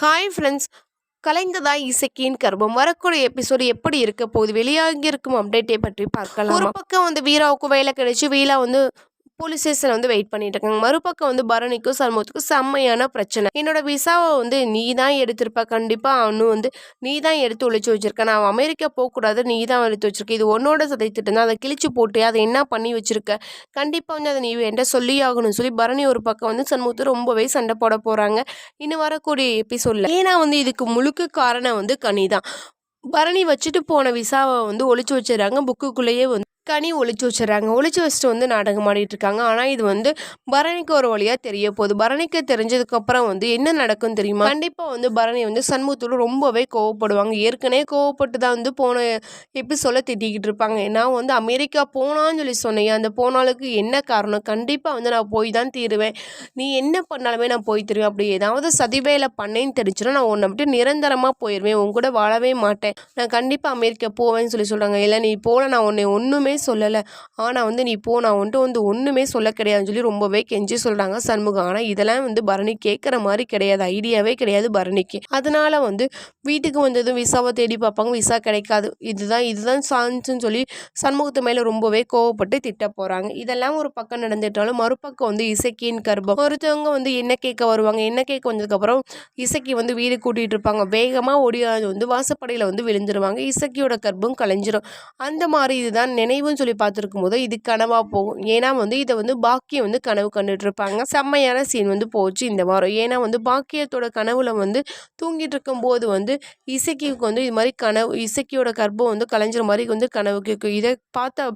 Hi friends கலைந்ததா இசைக்கின் கர்ப்பம். வரக்கூடிய episode எப்படி இருக்க போகுது? வெளியாகி இருக்கும் அப்டேட்டை பற்றி பார்க்கலாம்? ஒரு பக்கம் வந்து வீராவுக்கு வேலை கிடைச்சி வீரா வந்து போலீஸ் ஸ்டேஷன் வந்து வெயிட் பண்ணிட்டு இருக்காங்க. மறுபக்கம் வந்து பரணிக்கும் சண்முகத்துக்கும் செம்மையான பிரச்சனை. என்னோட விசாவை வந்து நீ தான் எடுத்திருப்ப. கண்டிப்பாக அவனு வந்து நீ தான் எடுத்து ஒழிச்சு வச்சிருக்க. நான் அமெரிக்கா போகக்கூடாது. நீ தான் எடுத்து வச்சிருக்க. இது உன்னோட சதைத்திட்டு தான். அதை கிழிச்சு போட்டு அதை என்ன பண்ணி வச்சிருக்க? கண்டிப்பாக வந்து அதை நீ என்கிட்ட சொல்லி ஆகணும்னு சொல்லி பரணி ஒரு பக்கம் வந்து சண்முகத்து ரொம்பவே சண்டை போட போகிறாங்க இன்னும் வரக்கூடிய எபிசோட்ல ஏன்னா வந்து இதுக்கு முழுக்க காரணம் வந்து கனி தான் பரணி வச்சுட்டு போன விசாவை வந்து ஒழிச்சு வச்சிடறாங்க புக்குக்குள்ளேயே வந்து கனி ஒழிச்சு வச்சிடறாங்க. ஒழிச்சு வச்சுட்டு வந்து நாடகம் ஆடிட்டு இருக்காங்க ஆனால் இது வந்து பரணிக்கு ஒரு வழியாக தெரிய போகுது. பரணிக்கு தெரிஞ்சதுக்கப்புறம் வந்து என்ன நடக்கும் தெரியுமா? கண்டிப்பாக வந்து பரணி வந்து சண்முகத்தோடு ரொம்பவே கோவப்படுவாங்க. ஏற்கனவே கோவப்பட்டு தான் வந்து போன எப்படி சொல்ல திட்டிக்கிட்டு இருப்பாங்க. நான் வந்து அமெரிக்கா போனான்னு சொல்லி சொன்னேன். அந்த போனாலுக்கு என்ன காரணம்? கண்டிப்பாக வந்து நான் போய் தான் தீருவேன். நீ என்ன பண்ணாலுமே நான் போய் தருவேன். அப்படி ஏதாவது சதிவேலை பண்ணேன்னு தெரிஞ்சுன்னா நான் உன்னை விட்டு நிரந்தரமாக போயிடுவேன் உன் கூட வாழவே மாட்டேன். நான் கண்டிப்பாக அமெரிக்கா போவேன்னு சொல்லி சொல்கிறாங்க இல்லை நீ போல நான் உன்னை ஒன்றுமே சொல்லலை. ஆனால் வந்து நீ போ நான் வந்துட்டு வந்து ஒன்றுமே சொல்ல கிடையாதுன்னு சொல்லி ரொம்பவே கெஞ்சி சொல்கிறாங்க சண்முகம். ஆனால் இதெல்லாம் வந்து பரணி கேட்குற மாதிரி கிடையாது. ஐடியாவே கிடையாது பரணிக்கு. அதனால் வந்து வீட்டுக்கு வந்ததும் விசாவை தேடி பார்ப்பாங்க விசா கிடைக்காது. இதுதான் இதுதான் சான்ஸ்ன்னு சொல்லி சண்முகத்து மேலே ரொம்பவே கோவப்பட்டு திட்ட போகிறாங்க இதெல்லாம் ஒரு பக்கம் நடந்துட்டாலும் மறுபக்கம் வந்து இசைக்கின் கர்ப்பம். ஒருத்தவங்க வந்து என்ன கேட்க வருவாங்க என்ன கேட்க வந்ததுக்கப்புறம் இசைக்கு வந்து வீடு கூட்டிகிட்டு இருப்பாங்க. வேகமாக ஓடியாது வந்து வாசப்படையில் வந்து விழுந்துருவாங்க. இசக்கியோட கர்ப்பம் கலைஞ்சிரும். அந்த மாதிரி இதுதான் நினைவு கனவுன்னு சொல்லி பார்த்துருக்கும் போது இது கனவாக போகும். ஏன்னா வந்து இதை வந்து பாக்கியம் வந்து கனவு கண்டுட்டு இருப்பாங்க செம்மையான சீன் வந்து போச்சு இந்த வாரம். ஏன்னா வந்து பாக்கியத்தோட கனவுல வந்து தூங்கிட்டு இருக்கும்போது வந்து இசைக்கு வந்து இது மாதிரி கனவு இசைக்கியோட கர்ப்பம் வந்து கலைஞ்சிற மாதிரி வந்து கனவு கேட்கும். இதை பார்த்தா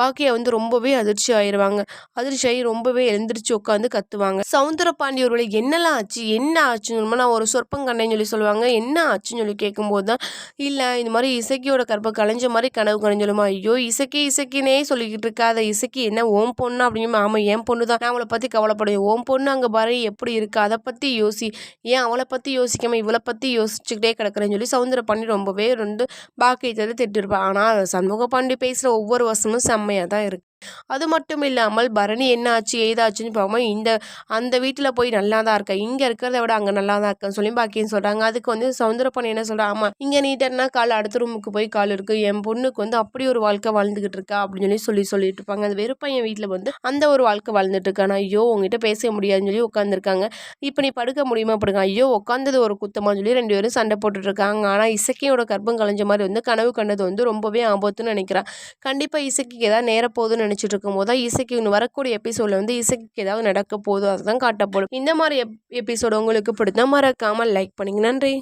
பாக்கியா வந்து ரொம்பவே அதிர்ச்சி ஆயிடுவாங்க அதிர்ச்சி ஆகி ரொம்பவே எழுந்திரிச்சு உட்காந்து கத்துவாங்க. சவுந்தர பாண்டியவர்களை என்னெல்லாம் ஆச்சு? என்ன ஆச்சுன்னு நான் ஒரு சொற்பம் கண்டேன்னு சொல்லி சொல்லுவாங்க. என்ன ஆச்சுன்னு சொல்லி கேட்கும்போது தான் இல்லை இந்த மாதிரி இசைக்கியோட கர்ப்பம் கலைஞ்ச மாதிரி கனவு கலைஞ்சலுமா ஐயோ இசைக்கு இசைக்கினே சொல்லிக்கிட்டு இருக்காத இசைக்கு என்ன ஓம் பொண்ணு? அப்படின்னு ஆமாம் என் பொண்ணு தான். நான் அவளை பற்றி கவலைப்படுவேன். ஓம் பொண்ணு அங்கே பாரு எப்படி இருக்கு? அதை பற்றி யோசி. ஏன் அவளை பற்றி யோசிக்காம இவளை பற்றி யோசிச்சுக்கிட்டே கிடக்குறேன்னு சொல்லி சவுந்தர பாண்டி ரொம்பவே வந்து பாக்கியத்தில் திட்டிருப்பான் ஆனால் சண்முக பாண்டி பேசுகிற ஒவ்வொரு வருஷமும் செம்மையாக தான் இருக்குது அது மட்டும் இல்லாமல் பரணி என்ன ஆச்சு ஏதாச்சுன்னு பார்க்கும்போது இந்த அந்த வீட்டில் போய் நல்லா தான் இருக்கேன் இங்கே இருக்கிறத விட அங்கே நல்லா தான் இருக்கேன்னு சொல்லி பாக்கின்னு சொல்கிறாங்க அதுக்கு வந்து சவுந்தரப்பன் என்ன சொல்கிறான் ஆமாம் இங்கே நீட்டர்னா கால் அடுத்த ரூமுக்கு போய் கால் இருக்குது என் பொண்ணுக்கு வந்து அப்படி ஒரு வாழ்க்கை வாழ்ந்துக்கிட்டு இருக்கா? அப்படின்னு சொல்லி சொல்லி சொல்லிட்டு இருப்பாங்க. அந்த வெறுப்பையன் வீட்டில் வந்து அந்த ஒரு வாழ்க்கை வாழ்ந்துட்டு இருக்கானா. ஐயோ உங்ககிட்ட பேச முடியாதுன்னு சொல்லி உட்காந்துருக்காங்க இப்போ நீ படுக்க முடியுமா? படுங்க ஐயோ உட்காந்தது ஒரு குத்தமாக சொல்லி ரெண்டு பேரும் சண்டை போட்டுட்ருக்காங்க ஆனால் இசக்கியோட கர்ப்பம் கலைஞ்ச மாதிரி வந்து கனவு கண்டது வந்து ரொம்பவே ஆபத்துன்னு நினைக்கிறான் கண்டிப்பாக இசக்கிக்கு ஏதாவது நேரப்போகுதுன்னு நினச்சிட்டு இருக்கும் போது தான் இசைக்கு இன்னும் வரக்கூடிய எபிசோடில் வந்து இசைக்கு ஏதாவது நடக்க போதும் அதுதான் காட்டப்படும் இந்த மாதிரி எப் எபிசோடு உங்களுக்கு பிடித்தா மறக்காமல் லைக் பண்ணிங்க. நன்றி.